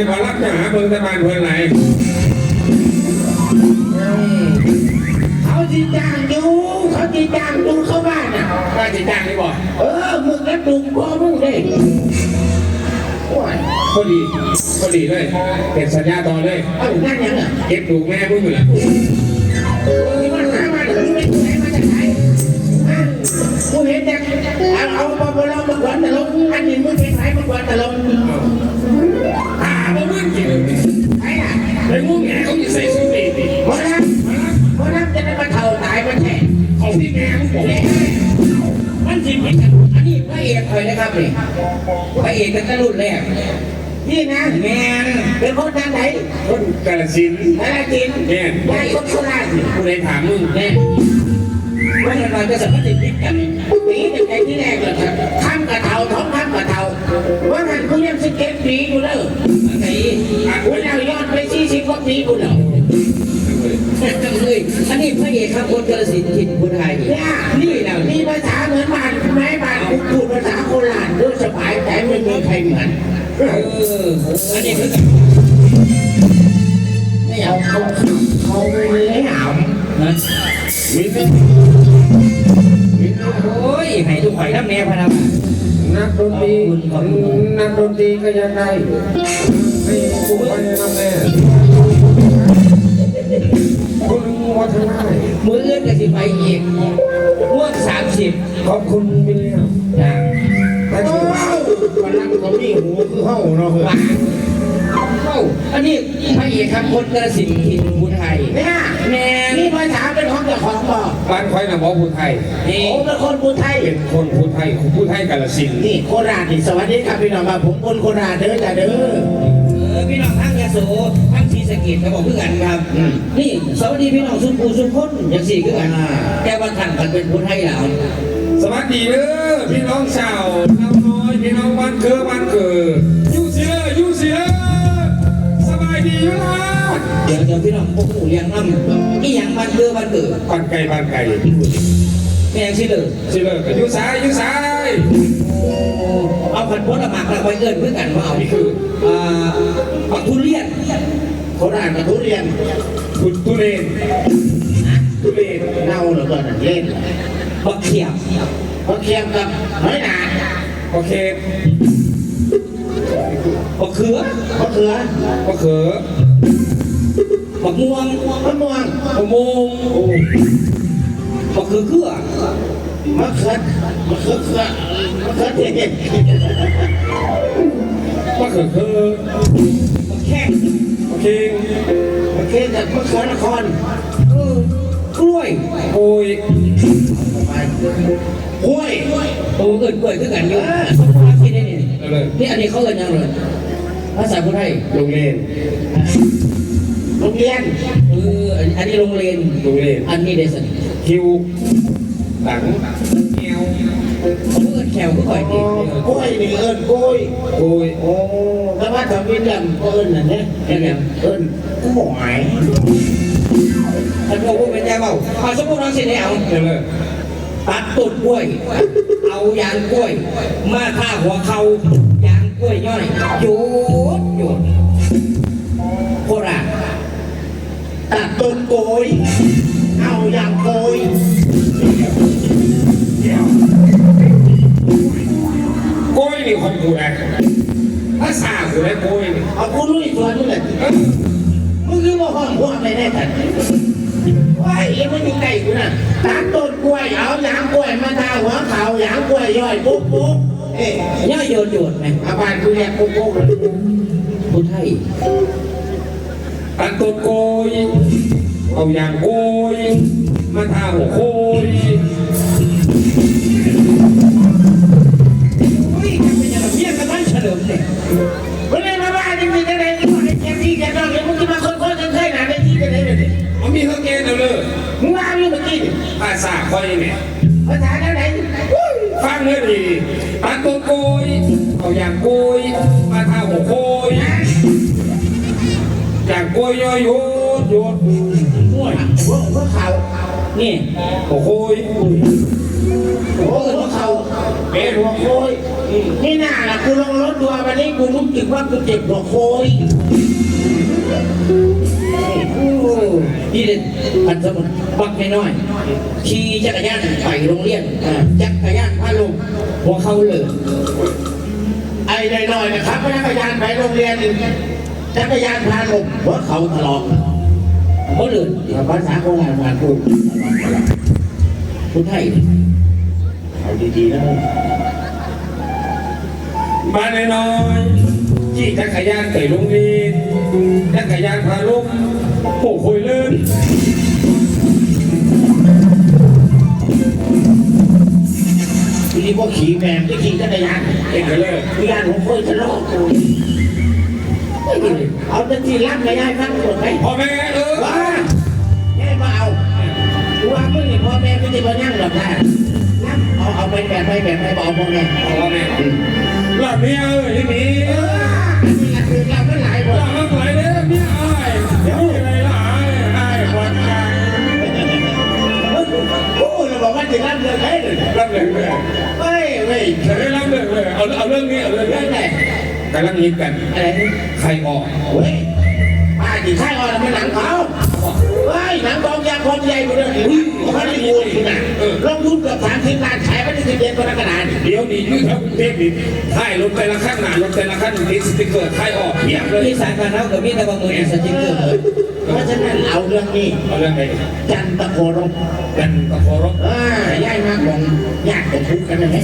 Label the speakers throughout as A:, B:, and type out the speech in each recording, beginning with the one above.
A: ให้ขอรับจะหาเบิ่งตะบานเพิ่นไหน
B: เขาจีจ้างอยู่เขาจีจ้างอยู่เข้าบ้านอะ
A: ว่าสิจ้างนี่บ่
B: เออมึงก็ดุมพ่อมึงเลยโอ้ย
A: พอดีพอดีเลยเป็นสัญญาต่อเลย
B: เอานั่นยังอะ
A: เก็บถูกแม่มึงอยู่แล้ว
B: มึงมาหามาถึงไม่ไหนมาจากไหนฮะ กูเห็นแต่เอาเอาปอบเรามากวนแต่ลงอันนี้มึงเป็นใครมากวนแต่ลง
A: ตาบ่มึงกินเลย
B: ใครอะ
A: ไอ้มึงแหงเขาจะใส่ชุดนี้ดิ
B: เพราะนั้นเพราะนั้นจะได้มาเท่าตายมาแท้
A: เขาที่แม่มึงบอก
C: มันสิผิดกันอันนี้พระเอกเคยนะครับนี่พระเอกตั้งแต่รุ่นแรก
B: นี่นะ
C: แมน
B: เป็นคนทางไหน
A: คนกาลสินธุ์
B: นายจิน
A: แม่น
B: ยายคนโคราช
A: ผู้ใดถามมึง
C: แน่ ว่ากันมาจะสัมพันธ์ผิดกัน
B: ปีตั้งแต่ที่แรกเลยครับทำกระเทาท้องทำกระเทาว่าหันกูยังสเก็ตปีอยู่เลย
C: อันไหน
B: กูเรายอดไปสี่สิบกว่าปีกูแล้ว
C: เลยอันนี้พระเอกครับคนกระสินธุ์ถิ่นพุทธไทย
B: เนี่ย
C: นี่นะ
B: มีภาษาเหมือนบ้านไม้บ้านกูพูดภาษาโคราชด้วยสบายใจไม่มีใครเหมือน
C: เอออันนี้คือ
B: ไม่เอาเขาเขาไม่เลยเอา
C: นะ
A: มีแต่
C: โอ้ยให้ทุกข่อยน้ำแนวพนัก
A: นักดนตรีนักดนตรีก็ยังได้ให้กูไปนำแน่คุณวัฒนา
C: มือเอื้อนกับสิไปอีกม่วงสามสิบ
A: ขอบคุณมิเลียม
C: นะ
A: แต่
B: โอ้
A: ที่
B: วันนั้นเขามีหูคือเฮ้าเนาะ
C: ว่า เข้า อันนี้พระเอกครับคนกระสินธุ์ถิ่นพุทธไทย
B: เนี่ย
C: แมน
B: นี่ภาษาเป็นของเจ้าของบอก
A: บ้านคอยนะหมอผู้ไทย
C: นี่
B: ผมเป็นคนพูดไทย
A: เป็นคนผู้ไทยผู้ไทยกาลสินธุ์
B: นี่โคราชนี่สวัสดีครับพี่น้องครับผมคนโคราชเด้อจ้าเด้อ
C: เออพี่น้องทั้งยาโสทั้งศรีสะเกดก็บอกคือกันครับ
B: อืม
C: นี่สวัสดีพี่น้องสุภูสุคนอย่างสี่คือกัน
B: อ่า
C: แต่ว่าท่านกันเป็นคนไทยแล้ว
A: สวัสดีเด้อพี่น้องชาวน้ำน้อยพี่น้องบ้านเคือบ้านเกิด เลี้
C: ยงน้ำอีหยังมันเกือมันเกิด
A: บ้านไก่บ้านไก่
C: แม่งสิเลย
A: สิเลิกกันยูสายยูสาย
C: เอาพันพดหมากเราไปเอินเพื่อกันว่าเอานี่คืออ่าปักทุเรียน
B: โคราชกับทุเรียน
A: ทุทุเรนทุเรน
B: เน่าเหลือเกินเล่น
C: ปักเขียบ
B: เพราะเคียงกับน้อยหนา
A: โอเค
C: ปักเขือ
B: เพราะเขือ
A: ก็เขือ
C: ปักม่วง
B: มะม่วง
A: มะม่วงโอ้
C: ปักคือเขือ
B: มะเขือมะเขือเขือมะเขือเทศ
A: ก็เขือเขือ
C: ปักแข้ง
A: โอเค
B: มะเขือกับมะเขือนคร
C: เออกล้วย
A: โอ้ย
B: ห้วย
C: โอ้เอินกล้วยคือกันอยู่สมภาคิดได้นี่
A: เอาเลย
C: นี่อันนี้เขาเอินยังเลยภาษาพุทธไทย
A: โรงเรียน
B: โรงเรียน
C: เอออันนี้โรงเรียน
A: โรงเรียน
C: อันนี้เดซัน
A: คิวหลังเงี้ยว
C: เขาเอินแขวก็ค่อย
B: โอ้
C: ดี
B: กล้วยนี่เอิญกล้วย
A: โอ้ย
B: โอ้แต่ว่าถ้าเป็นลำเอิญน่ะเนี่ยเอิญกล้วย
C: ท่านบอกว่าเป็นใจเบาเอาสมมติน้องสิเนี่ยเอา
A: เดี๋ยวเลย
C: ตัดต้นกล้วย เอายางกล้วย มาฆ่าหัวเขายางกล้วยย่อยหยุด
B: ตัดต้นโกย เอาอย่างโกย
A: โก้ยนี่คนกูแหละภาษากูแหละโก้ยนี่
B: เอาคุณลุยสวนนี่แหละ
A: เอ้ย
B: มึงคือว่าห้องหัวไม่ได้กันว้ายยังไม่อยู่ใกล้กูนะตัดต้นกล้วยเอาหยางกล้วยมาทาหัวเขาหยางกล้วยย่อยปุ๊บปุ๊บเอ๊ะ
C: ย่อยโยนโยนไหม
B: อาบานกูเรียกปุ๊บปุ๊บเลย
C: พุทธไทย
A: ตัดต้นโก้ยเอาอย่างโก้ยมาทาหัวโก้ย
C: เฮ้ยจะเป็นยังไงเพี้ยนกันบ้านเฉลิมเนี่ย
B: วันนี้มาบ้านจริงๆจะได้ก็ให้แกพี่แกน้องเดี๋ยวมึงจะมาคนๆกันเคยหนาได้ที่จะได้เลย
A: มันมีเท่าแกเดียวเลย
B: มึงว่าอยู่เมื่อกี้
A: ภาษาคอยเนี่ย
B: ภาษาแนวไหน
A: ฟังเลยดีตัดต้นโก้ยเอาอย่างโก้ยมาทาหัวโก้ย โก้ยย่อยโยดโยด
B: ห่วยพวกพวกเขา
C: นี่
A: โอ้โหย
B: โอ้หัวเข่า
A: เป็น
B: หัวโคยนี่น่าล่ะกูลงรถทัววันนี้กูรู้สึกว่ากูเจ็บหัวโคย
C: นี่เด็ดพันสมุนบักน้อยขี่จักรยานไปโรงเรียนอ่าจักรยานพาลงหัวเขาเลย
B: ไอ้หน่อยๆนะครับพนักงานไปโรงเรียน จักรยานพาลงหัวเข่าถลอก
C: เขาเลย
B: ภาษาโบราณมาพูด
C: คนไทย
B: เอาดีๆนะ
A: บ้านน้อยๆขี่จักรยานไปโรงเรียนจักรยานพาลุกโอ้โหยเลื่อน
B: ทีนี้พวกขี่แมมที่ขี่จักรยาน
A: เอกเลย
B: วิญญาณหัวโคยถลอก เอาแต่ที่รักไม่ได้ฟังหมดไหม
A: พ่อแม่เออ
B: ว้าแม่มาเอากูว่ามึงนี่พ่อแม่ไม่ได้มานั่งหรอกนะนั่งเอาเอาไปแบบไปแบบไปบอกพ่อแม่
A: พ่อแม่หลับเมียเออที่นี้
B: เอออันนี้ละคือเราไม่หลายค
A: ห
B: น
A: ลับมาไหลเลยเมียอายเดี๋ยวอะไรล่ะอายอายวันใจ
B: โอ้เราบอกว่าจะรับเรื่องไหนเลย
A: รับเลยเลย
B: ไม่ไม่
A: เดี๋ยวรับเลยเลยเอาเอาเรื่องนี้เอาเรื่อง
B: เรื่
A: นี้
B: องไหน
A: กำลังฮิตกัน
B: อะไรนี่
A: ใครออก
B: เฮ้ยป้าจีไข่อ่อนมันหนังเขาเฮ้ยหนังกองยาคนใหญ่กว่าเดิมอีกเขาไม่ได้ยูนนะลงทุนเกือบสามสิบล้านขายไม่ได้สิบเดือนกรกฎาคม
A: เดี๋ยวนี้ยืดทั้งเทพดิถ่ายรถแต่ละขั้นหนารถแต่ละขั้นติดสติ๊กเกอร์ถ่ายออกเพียบเลย
C: ที่สายการเรากับมีแต่บางมือสติ๊กเกอร์ เลย
B: เพราะฉะนั้นเอาเรื่องนี้
A: เอาเรื่องไหน
B: จันตะโครบ
A: กันตะโครบ
B: อ่าย่ายมากของญาติของทุกกันนะไหม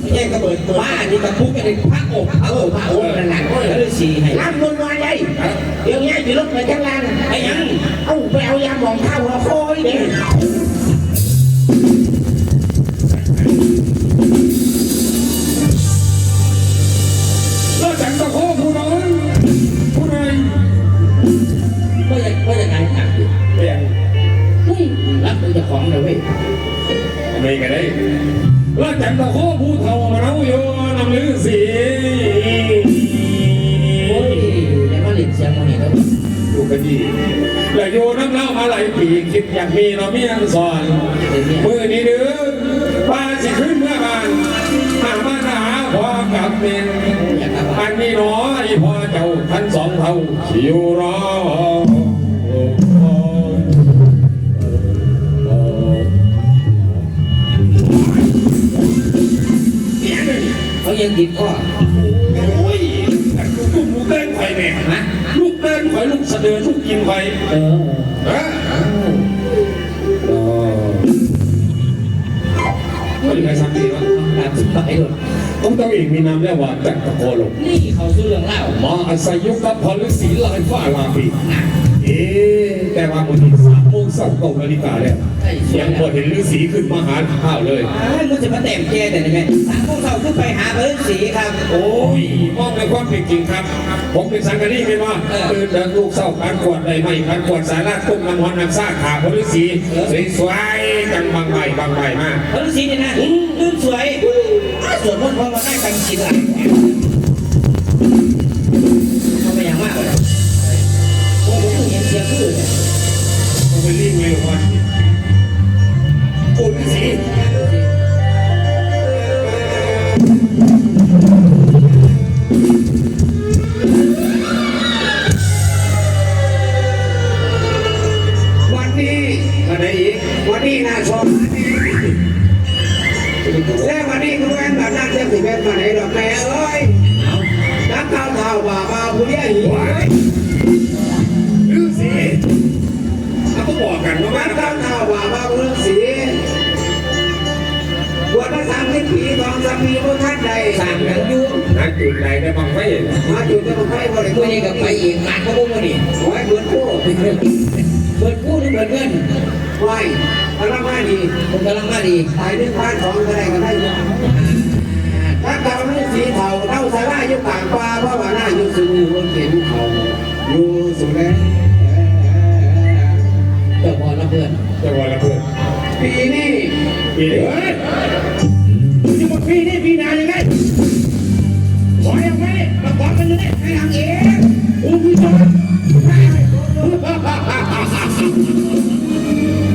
C: ไม่ใช่กระเบิดบ้านี่กับพุกกันเป็นพระองค์พระ
B: เอ
C: อ
B: อง
C: ค์
B: พระองค์นั่นแหละโอ้ย
C: แล้วฤาษีให้
B: รับเงินมาใหญ่เดี๋ยวนี้จะลดไปทั้งล่าง
C: ไอ้ยัง
B: เอาไปเอายาหมองข้าวหัวโคยเด็ก
A: เฮ้
C: ยรับมือจะของเลยเว้ย
A: ไม่กันได้แล้วจังตะโคผู้เฒ่ามาเราอยู่นำลือสี
C: โอ้ยยังมาเล่นเสียงมันนี่แล้ว
A: ดูกันดีและอยู่น้ำเล่ามาหลายปีคิดอยากมีเราเมียสอนมือนี้เด้อป้าสิขึ้นเมื่อบ้านหามาหาพ่อกับเมน
C: อยากกลับบ้า
A: อั
C: น
A: นนี้น้อยพ่อเจ้าทั้งสองเท่าชิวรอ
C: ดข้อ
A: โอ้ยลูกหมูเต้นไฟแม่
C: ฮะ
A: ลูกเต้นไฟลูกเสดือลูกกินไฟ
C: เออ
A: ฮะไม่ได้สักทีวะ
C: ตามสบายเลย
A: ต้องเจ้าเองมีนามแล้วว่าจักรโกลก
C: นี่เขาซื้อเรื่องเล่า
A: มาอาศัยยุคกับพลฤาษีลายฟ้าลาปีเอ๊แต่ว่าวันนี้สาม สองตรงนาฬิกาแล้ว
C: ไอ้เสีย
A: ยังงพ
C: แล้
A: อ
C: ว
A: เห็นฤาษีขึ้นมาหาข้าวเลย
C: อ้าวมันจะมาแต่มแกแต่ไหนแม่สามโมงเช้าขึ้นไปหาพระฤาษีครับ
A: โอ้ยมองในความเป็นจริงครับ ผมเป็นสังกัดนี่เป็นว่า
C: เออ
A: ตื่นเดินลูกเศร้าการกวดใดไม่การกวดสาราต้มน้ำมันน้ำซ่าขาพลฤาษี
C: เออ
A: สวยๆจังบางใบบางใบมาก
C: พระฤาษีเนี่ยนะลื่นสวยอ้าวสวนมนต์พอมาได้ตังค์
D: กินหลาย งนั
A: กไหนได้บางไฟ
D: มาจุดจะมาไฟบริ
C: ตัวนี้กับไปอีกงานก็บุ้งมาดิ
D: ไว้เบิร์ดผู้
C: เปิร์ดกู้หรือเปิร์ดเงิน
D: ไว้พลังงาดี
C: ผมกำลังมาดี
D: ตายหนึ่งพันของก็ได้ก็ได้ถ้าเก่าเรื่สีเทาเท่าสาราอยู่กลางป่าเพราะว่าหน้าอยู่สูงคนเห็นเขาอยู่สูงแล้ว
C: เจ้าพอละเพื่อน
A: จะวันละเพื่อน
D: ปีนี้
A: ปีเดียวเฮ้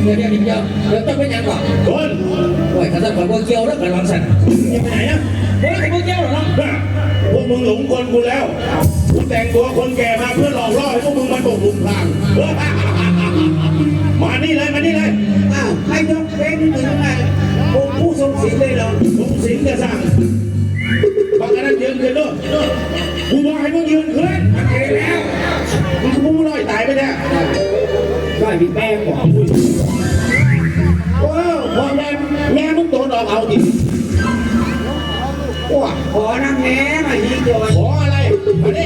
D: เดี๋
C: ยวเดี๋ยวเดี๋ยวเดี๋ยวต้องเป็นยังก่อน
B: คน
C: โอ้ยข้าจะขอพวกเกี่ยวแล้วกันวางสัน
B: จะไปไหนนะ
C: เฮ้ยพวกเกี่ยวเหรอ
B: พวกมึงหลงกลกูแล้วกูแต่งตัวคนแก่มาเพื่อหลอกล่อให้พวกมึงมาตกหลุมพรางมานี่เลยมานี่เลย
D: อ้าวไม่ยกเว้นถึงไงองค์ผู้ทรงศีลเลยเหรอ
B: ลงสิงจะสั่งบางอันนั้นยืนขึ้นด้วยกูบอกให้มึงยืนขึ้น
A: มันเองแล้ว
B: มึงกูมึงน้อยตายไป เนี่ย
C: ก็พี่แป้งบอก
B: โอ้พ่อแม่แม่มึงโดนออกเอาดิว้า
D: ขอนั่งแม่มาอีกหน่อย
B: ขออะไรมาดิ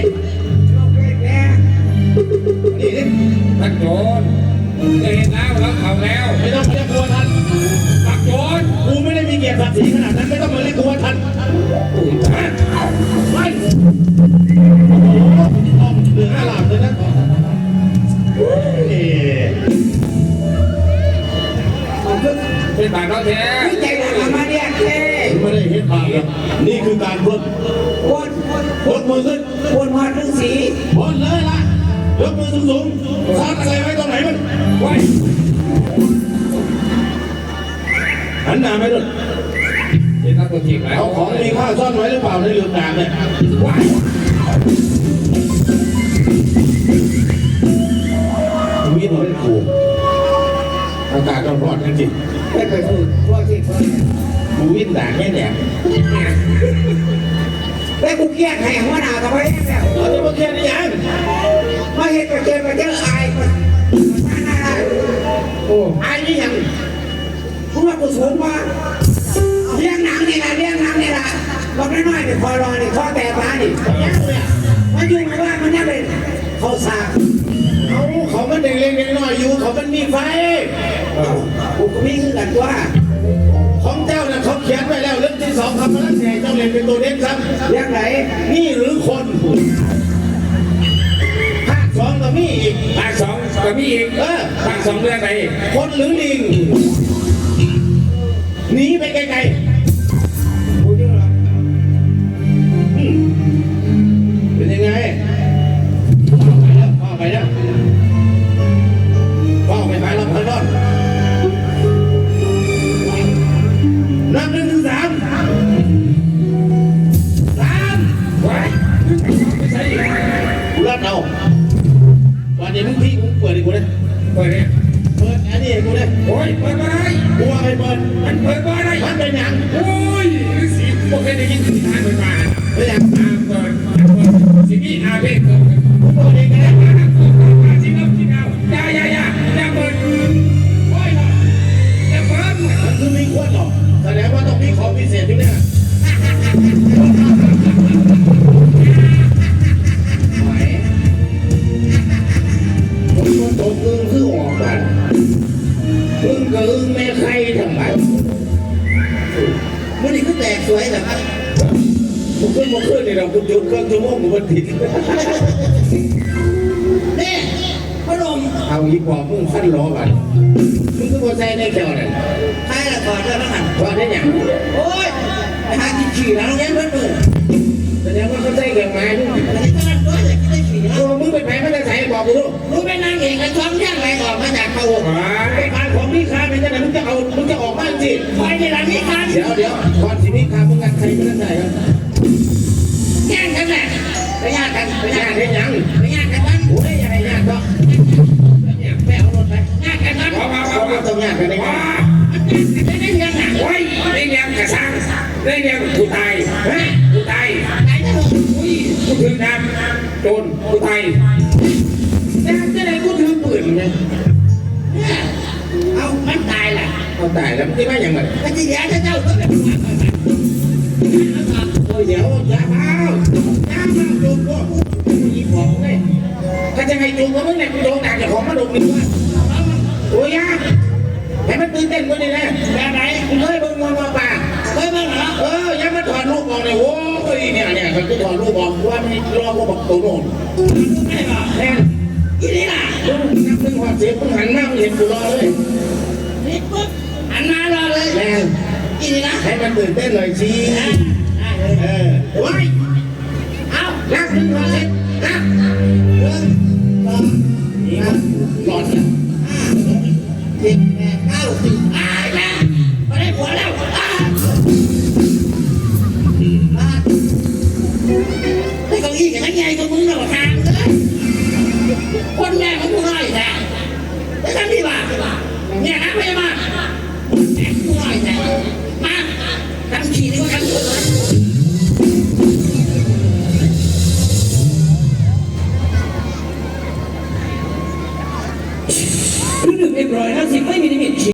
D: คื
B: อการพลด
D: คน
B: พลดมือขึ้น
D: คนมาฤาษี
B: พลดเลยล่ะยกมือสูงๆซัดอะไรไว้ตรงไหนมัน
A: ไว้
B: หันหน้าไปด้วย
A: เห็นแล้วตัวจริงแล้ว
B: เอาของมีค่าซ่อนไว้หรือเปล่าในหลืมดาบเนี่ย
A: ไว้
B: มีดมันขู่อากาศร้อนๆจริง
D: ไม่เคยพูดพวกที่คน
B: ๆ กูวิ่งด่าแค่เนี่ย
D: แต่กูเกลียดให้หัวหน้าทำไมแล้ว
B: เราจะมาเคลียร์ได้ยัง
D: มาเห็นประเจนมาเจออายคนน่าได้
B: โอ้ไอ้นี่ยัง
D: กูว่ากูสูงมาเลี้ยงหนังนี่นะเลี้ยงหนังนี่นะบอกน้อยๆนี่คอยรอนี่ข้อแต่ปลานี่ยังเลยมันยุ่งไม่ว่ามันยังเป็นเขาสาก
B: เขาเขามันเด็กเล็กน้อยอยู่เขามันมีไฟ
D: กูก็มีคือกันตัว
B: ของเจ้า ขาเขียนไว้แล้วเรื่องที่สองคำนั้นแห่เจ้าเรียนเป็นตัวเด่นครับ
D: เลี้ยงไหน
B: นี่หรือคนภาคสองก็มีอีก
A: ภาคสองก็มีอีก
B: เออ
A: ภาคสองเรื่องไหน
B: คนหรือลิงหนีไปไกล
D: กู
B: แม่
A: ใคร
B: ทำไม
D: มันนี่ก็แตกสวยแต่ว่า
B: กูขึ้นมาขึ้นนี่เราคุณยุดเครื่องชั่วโมงกูมันผิด
D: เนี่ยพระลม
B: เอาอีกบอกมึงขั้นล้อกันมึงก็บ่ใจในแถวนั่น
D: ใครละก่อนเจ้าละหัน
B: ว่าได้ยัง
D: โอ้ย ขี่แล้วเงี้ยเพื่อนมือ
B: แสดงว่าเขาใจเกินมาด้วย
D: แต่ที่นั่นด้วกินได้ขี่นะ
B: โอ้มึงเปแพ้ไม่ได้ใส่บอกกูรู้
D: รู้เป็นนางเอกกันท้องย่างไรก่อกมาจากเขา
B: ไอ้ขายของนี่ค้าเป็นจะไหนมึงจะเอามึงจะออกบ้านสิ
D: ไปในร้านนี้กัน
B: เดี๋ยวเดี๋ยวก่อนสินี่ค้ามึงกันใครไม่ได้ใส่ครับ
D: แย่งกันแหละไปย่างกันไปย่าง
B: ยาก
D: กัน
B: เรี
D: ยงก
A: ระสังได้เรียงผู้ตายเฮะผู้ตาย
D: ไหนจะลง
A: อุ้ยผู้ถือน้ำโจรผู้ตาย
B: แต่จะไหนกูถือปืนไง
D: เอามันตายแหละ
B: เอาตายแล้วมึงจะไม่ยังไง
D: ก็จะแย่เจ้า
B: เฮ้ยเดี๋ยวอย่าเมาอย่าเมาจูบกูอีของเลยถ้าจะให้จูบกับมึงเนี่ยกูโดนด่าจากของมาดมนี่ว่าโอ้ยยาให้มันตื่นเต้นกว่านี้นะ
D: แบบไหน
B: มันก็ถอดลูกออกว่าไมันรอพวกบอกตัวโน่น
D: ไม่หรอ
B: แน่น
D: อีนี่ล่ะ
B: มึงนับมึงหอดเสียงมึงหันมามึงเห็นกูรอเลย
D: นี่ปุ๊บหันมารอเลย
B: แน่น
D: อีนี่นะ
B: ให้มันตื่นเต้นหน่อยสิ
D: เอ
B: อโอ้ย
D: เอา
B: นับมึงหอดเสียนับ
D: หนึ่งสอง
B: นี่มันหลอดเนี่ย